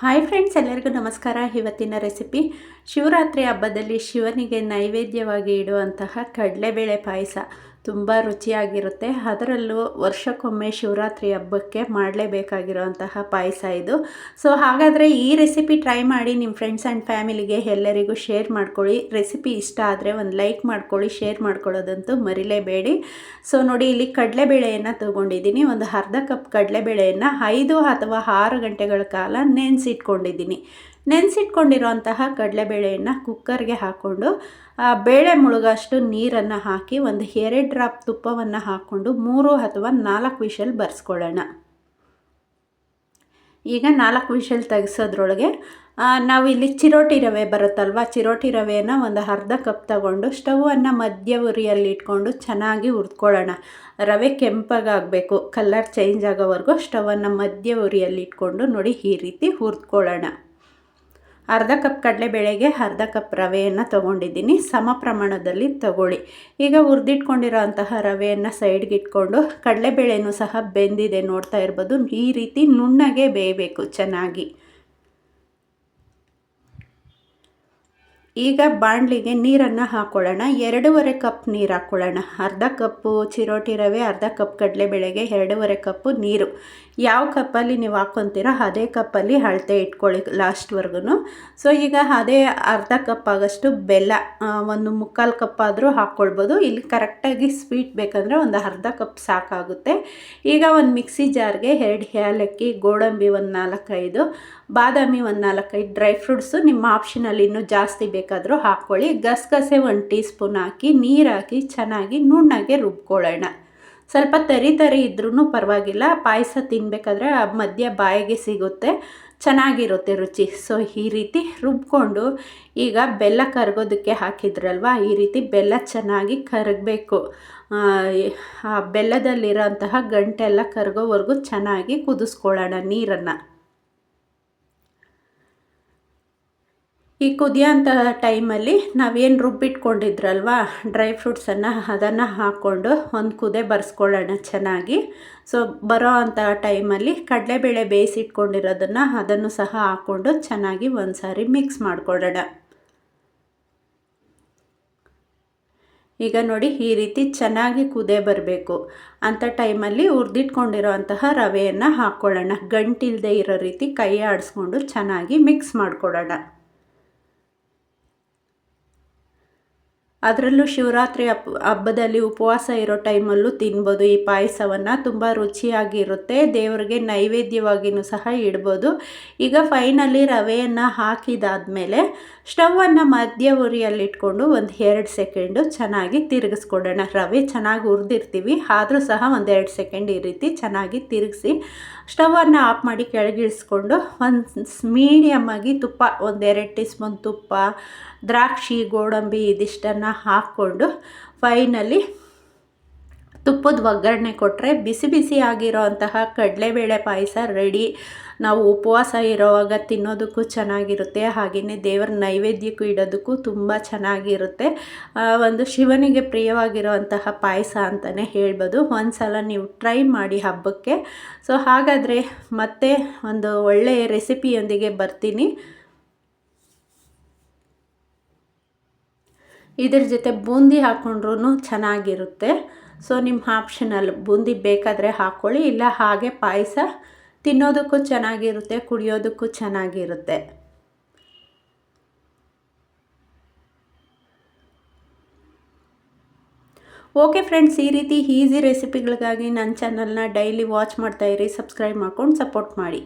Hi friends ಎಲ್ಲರಿಗೂ ನಮಸ್ಕಾರ. ಇವತ್ತಿನ ರೆಸಿಪಿ ಶಿವರಾತ್ರಿ ಹಬ್ಬದಲ್ಲಿ ಶಿವನಿಗೆ ನೈವೇದ್ಯವಾಗಿ ಇಡುವಂತಹ ಕಡಲೆಬೇಳೆ ಪಾಯಸ. ತುಂಬ ರುಚಿಯಾಗಿರುತ್ತೆ. ಅದರಲ್ಲೂ ವರ್ಷಕ್ಕೊಮ್ಮೆ ಶಿವರಾತ್ರಿ ಹಬ್ಬಕ್ಕೆ ಮಾಡಲೇಬೇಕಾಗಿರುವಂತಹ ಪಾಯಸ ಇದು. ಸೊ ಹಾಗಾದರೆ ಈ ರೆಸಿಪಿ ಟ್ರೈ ಮಾಡಿ ನಿಮ್ಮ ಫ್ರೆಂಡ್ಸ್ ಆ್ಯಂಡ್ ಫ್ಯಾಮಿಲಿಗೆ ಎಲ್ಲರಿಗೂ ಶೇರ್ ಮಾಡ್ಕೊಳ್ಳಿ. ರೆಸಿಪಿ ಇಷ್ಟ ಆದರೆ ಒಂದು ಲೈಕ್ ಮಾಡ್ಕೊಳ್ಳಿ ಶೇರ್ ಮಾಡ್ಕೊಳ್ಳೋದಂತೂ ಮರಿಲೇಬೇಡಿ. ಸೊ ನೋಡಿ ಇಲ್ಲಿ ಕಡಲೆಬೇಳೆಯನ್ನು ತೊಗೊಂಡಿದ್ದೀನಿ. ಒಂದು ಅರ್ಧ ಕಪ್ ಕಡಲೆಬೇಳೆಯನ್ನು ಐದು ಅಥವಾ ಆರು ಗಂಟೆಗಳ ಕಾಲ ನೆನೆಸಿಟ್ಕೊಂಡಿದ್ದೀನಿ. ನೆನೆಸಿಟ್ಕೊಂಡಿರೋಂತಹ ಕಡಲೆಬೇಳೆಯನ್ನು ಕುಕ್ಕರ್ಗೆ ಹಾಕ್ಕೊಂಡು ಬೇಳೆ ಮುಳುಗಷ್ಟು ನೀರನ್ನು ಹಾಕಿ ಒಂದು ಎರಡು ಡ್ರಾಪ್ ತುಪ್ಪವನ್ನು ಹಾಕ್ಕೊಂಡು ಮೂರು ಅಥವಾ ನಾಲ್ಕು ವಿಷಲ್ ಬರ್ಸ್ಕೊಳ್ಳೋಣ. ಈಗ ನಾಲ್ಕು ವಿಷಲ್ ತೆಗೆಸೋದ್ರೊಳಗೆ ನಾವು ಇಲ್ಲಿ ಚಿರೋಟಿ ರವೆ ಬರುತ್ತಲ್ವ, ಚಿರೋಟಿ ರವೆಯನ್ನು ಒಂದು ಅರ್ಧ ಕಪ್ ತಗೊಂಡು ಸ್ಟವನ್ನು ಮಧ್ಯ ಉರಿಯಲ್ಲಿ ಇಟ್ಕೊಂಡು ಚೆನ್ನಾಗಿ ಹುರ್ದ್ಕೊಳ್ಳೋಣ. ರವೆ ಕೆಂಪಗಾಗಬೇಕು ಕಲರ್ ಚೇಂಜ್ ಆಗೋವರೆಗೂ ಸ್ಟವನ್ನು ಮಧ್ಯ ಉರಿಯಲ್ಲಿ ಇಟ್ಕೊಂಡು ನೋಡಿ ಈ ರೀತಿ ಹುರ್ಕೊಳ್ಳೋಣ ಅರ್ಧ ಕಪ್ ಕಡಲೆಬೇಳೆಗೆ ಅರ್ಧ ಕಪ್ ರವೆಯನ್ನು ತೊಗೊಂಡಿದ್ದೀನಿ. ಸಮ ಪ್ರಮಾಣದಲ್ಲಿ ತಗೊಳ್ಳಿ. ಈಗ ಹುರಿದಿಟ್ಕೊಂಡಿರೋ ಅಂತಹ ರವೆಯನ್ನು ಸೈಡ್ಗೆ ಇಟ್ಕೊಂಡು ಕಡಲೆಬೇಳೆನೂ ಸಹ ಬೆಂದಿದೆ ನೋಡ್ತಾ ಇರ್ಬೋದು. ಈ ರೀತಿ ನುಣ್ಣಗೆ ಬೇಯಬೇಕು ಚೆನ್ನಾಗಿ. ಈಗ ಬಾಣಲಿಗೆ ನೀರನ್ನು ಹಾಕ್ಕೊಳ್ಳೋಣ ಎರಡೂವರೆ ಕಪ್ ನೀರು ಹಾಕ್ಕೊಳ್ಳೋಣ ಅರ್ಧ ಕಪ್ಪು ಚಿರೋಟಿ ರವೆ, ಅರ್ಧ ಕಪ್ ಕಡಲೆಬೇಳೆಗೆ, ಎರಡೂವರೆ ಕಪ್ಪು ನೀರು. ಯಾವ ಕಪ್ಪಲ್ಲಿ ನೀವು ಹಾಕ್ಕೊತೀರೋ ಅದೇ ಕಪ್ಪಲ್ಲಿ ಅಳತೆ ಇಟ್ಕೊಳ್ಳಿ ಲಾಸ್ಟ್ವರೆಗೂ ಸೊ ಈಗ ಅದೇ ಅರ್ಧ ಕಪ್ ಆಗೋಷ್ಟು ಬೆಲ್ಲ ಒಂದು ಮುಕ್ಕಾಲು ಕಪ್ ಆದರೂ ಹಾಕ್ಕೊಳ್ಬೋದು. ಇಲ್ಲಿ ಕರೆಕ್ಟಾಗಿ ಸ್ವೀಟ್ ಬೇಕಂದರೆ ಒಂದು ಅರ್ಧ ಕಪ್ ಸಾಕಾಗುತ್ತೆ. ಈಗ ಒಂದು ಮಿಕ್ಸಿ ಜಾರ್ಗೆ ಎರಡು ಏಲಕ್ಕಿ, ಗೋಡಂಬಿ ಒಂದು ನಾಲ್ಕೈದು, ಬಾದಾಮಿ ಒಂದು ನಾಲ್ಕೈದು, ಡ್ರೈ ಫ್ರೂಟ್ಸು ನಿಮ್ಮ ಆಪ್ಷನಲ್ಲಿ ಇನ್ನೂ ಜಾಸ್ತಿ ಬೇಕಾದರೂ ಹಾಕ್ಕೊಳ್ಳಿ. ಗಸಗಸೆ ಒಂದು ಟೀ ಸ್ಪೂನ್ ಹಾಕಿ ನೀರು ಹಾಕಿ ಚೆನ್ನಾಗಿ ನುಣ್ಣಗೆ ರುಬ್ಕೊಳ್ಳೋಣ. ಸ್ವಲ್ಪ ತರಿ ತರಿ ಇದ್ರೂ ಪರವಾಗಿಲ್ಲ. ಪಾಯಸ ತಿನ್ನಬೇಕಾದ್ರೆ ಮಧ್ಯ ಬಾಯಿಗೆ ಸಿಗುತ್ತೆ. ಚೆನ್ನಾಗಿರುತ್ತೆ ರುಚಿ. ಸೊ ಈ ರೀತಿ ರುಬ್ಕೊಂಡು ಈಗ ಬೆಲ್ಲ ಕರಗೋದಕ್ಕೆ ಹಾಕಿದ್ರಲ್ವ, ಈ ರೀತಿ ಬೆಲ್ಲ ಚೆನ್ನಾಗಿ ಕರಗಬೇಕು. ಆ ಬೆಲ್ಲದಲ್ಲಿರೋಂತಹ ಗಂಟೆಲ್ಲ ಕರಗೋವರೆಗೂ ಚೆನ್ನಾಗಿ ಕುದಿಸ್ಕೊಳ್ಳೋಣ ನೀರನ್ನು. ಈ ಕುದಿಯೋಂತಹ ಟೈಮಲ್ಲಿ ನಾವೇನು ರುಬ್ಬಿಟ್ಕೊಂಡಿದ್ರಲ್ವ, ಡ್ರೈ ಫ್ರೂಟ್ಸನ್ನು ಅದನ್ನು ಹಾಕ್ಕೊಂಡು ಒಂದು ಕುದೆ ಬರ್ಸ್ಕೊಳ್ಳೋಣ ಚೆನ್ನಾಗಿ. ಸೊ ಬರೋ ಅಂತಹ ಟೈಮಲ್ಲಿ ಕಡಲೆಬೇಳೆ ಬೇಯಿಸಿಟ್ಕೊಂಡಿರೋದನ್ನು ಅದನ್ನು ಸಹ ಹಾಕ್ಕೊಂಡು ಚೆನ್ನಾಗಿ ಒಂದು ಸಾರಿ ಮಿಕ್ಸ್ ಮಾಡ್ಕೊಳ್ಳೋಣ. ಈಗ ನೋಡಿ ಈ ರೀತಿ ಚೆನ್ನಾಗಿ ಕುದೆ ಬರಬೇಕು. ಅಂಥ ಟೈಮಲ್ಲಿ ಹುರಿದಿಟ್ಕೊಂಡಿರೋ ಅಂತಹ ರವೆಯನ್ನು ಹಾಕ್ಕೊಳ್ಳೋಣ. ಗಂಟಿಲ್ಲದೆ ಇರೋ ರೀತಿ ಕೈ ಆಡಿಸ್ಕೊಂಡು ಚೆನ್ನಾಗಿ ಮಿಕ್ಸ್ ಮಾಡ್ಕೊಳ್ಳೋಣ. ಅದರಲ್ಲೂ ಶಿವರಾತ್ರಿ ಹಬ್ಬ ಹಬ್ಬದಲ್ಲಿ ಉಪವಾಸ ಇರೋ ಟೈಮಲ್ಲೂ ತಿನ್ಬೋದು. ಈ ಪಾಯಸವನ್ನು ತುಂಬ ರುಚಿಯಾಗಿರುತ್ತೆ ದೇವರಿಗೆ ನೈವೇದ್ಯವಾಗಿಯೂ ಸಹ ಇಡ್ಬೋದು. ಈಗ ಫೈನಲಿ ರವೆಯನ್ನು ಹಾಕಿದಾದಮೇಲೆ ಸ್ಟವನ್ನು ಮಧ್ಯ ಉರಿಯಲ್ಲಿಟ್ಕೊಂಡು ಒಂದು ಎರಡು ಸೆಕೆಂಡು ಚೆನ್ನಾಗಿ ತಿರುಗಿಸ್ಕೊಡೋಣ. ರವೆ ಚೆನ್ನಾಗಿ ಹುರಿದಿರ್ತೀವಿ. ಆದರೂ ಸಹ ಒಂದು ಎರಡು ಸೆಕೆಂಡ್ ಈ ರೀತಿ ಚೆನ್ನಾಗಿ ತಿರುಗಿಸಿ ಸ್ಟವನ್ನು ಆಫ್ ಮಾಡಿ ಕೆಳಗಿಳಿಸ್ಕೊಂಡು ಒಂದು ಮೀಡಿಯಮ್ಮಾಗಿ ತುಪ್ಪ ಒಂದೆರಡು ಟೀ ಸ್ಪೂನ್ ತುಪ್ಪ ದ್ರಾಕ್ಷಿ, ಗೋಡಂಬಿ ಇದಿಷ್ಟನ್ನು ಹಾಕ್ಕೊಂಡು ಫೈನಲಿ ತುಪ್ಪದ ಒಗ್ಗರಣೆ ಕೊಟ್ಟರೆ ಬಿಸಿ ಬಿಸಿ ಆಗಿರೋ ಅಂತಹ ಕಡಲೆಬೇಳೆ ಪಾಯಸ ರೆಡಿ ನಾವು ಉಪವಾಸ ಇರೋವಾಗ ತಿನ್ನೋದಕ್ಕೂ ಚೆನ್ನಾಗಿರುತ್ತೆ ಹಾಗೆಯೇ ದೇವರ ನೈವೇದ್ಯಕ್ಕೂ ಇಡೋದಕ್ಕೂ ತುಂಬ ಚೆನ್ನಾಗಿರುತ್ತೆ. ಒಂದು ಶಿವನಿಗೆ ಪ್ರಿಯವಾಗಿರುವಂತಹ ಪಾಯಸ ಅಂತಲೇ ಹೇಳ್ಬೋದು. ಒಂದು ಸಲ ನೀವು ಟ್ರೈ ಮಾಡಿ ಹಬ್ಬಕ್ಕೆ. ಸೊ ಹಾಗಾದರೆ ಮತ್ತೆ ಒಂದು ಒಳ್ಳೆಯ ರೆಸಿಪಿಯೊಂದಿಗೆ ಬರ್ತೀನಿ. ಇದ್ರ ಜೊತೆ ಬೂಂದಿ ಹಾಕ್ಕೊಂಡ್ರೂ ಚೆನ್ನಾಗಿರುತ್ತೆ. ಸೊ ನಿಮ್ಮ ಆಪ್ಷನಲ್ ಬೂಂದಿ ಬೇಕಾದರೆ ಹಾಕ್ಕೊಳ್ಳಿ ಇಲ್ಲ ಹಾಗೆ ಪಾಯಸ ತಿನ್ನೋದಕ್ಕೂ ಚೆನ್ನಾಗಿರುತ್ತೆ, ಕುಡಿಯೋದಕ್ಕೂ ಚೆನ್ನಾಗಿರುತ್ತೆ. ಓಕೆ ಫ್ರೆಂಡ್ಸ್ ಈ ರೀತಿ ಈಸಿ ರೆಸಿಪಿಗಳಿಗಾಗಿ ನನ್ನ ಚಾನಲ್ನ ಡೈಲಿ ವಾಚ್ ಮಾಡ್ತಾಯಿರಿ ಸಬ್ಸ್ಕ್ರೈಬ್ ಮಾಡ್ಕೊಂಡು ಸಪೋರ್ಟ್ ಮಾಡಿ.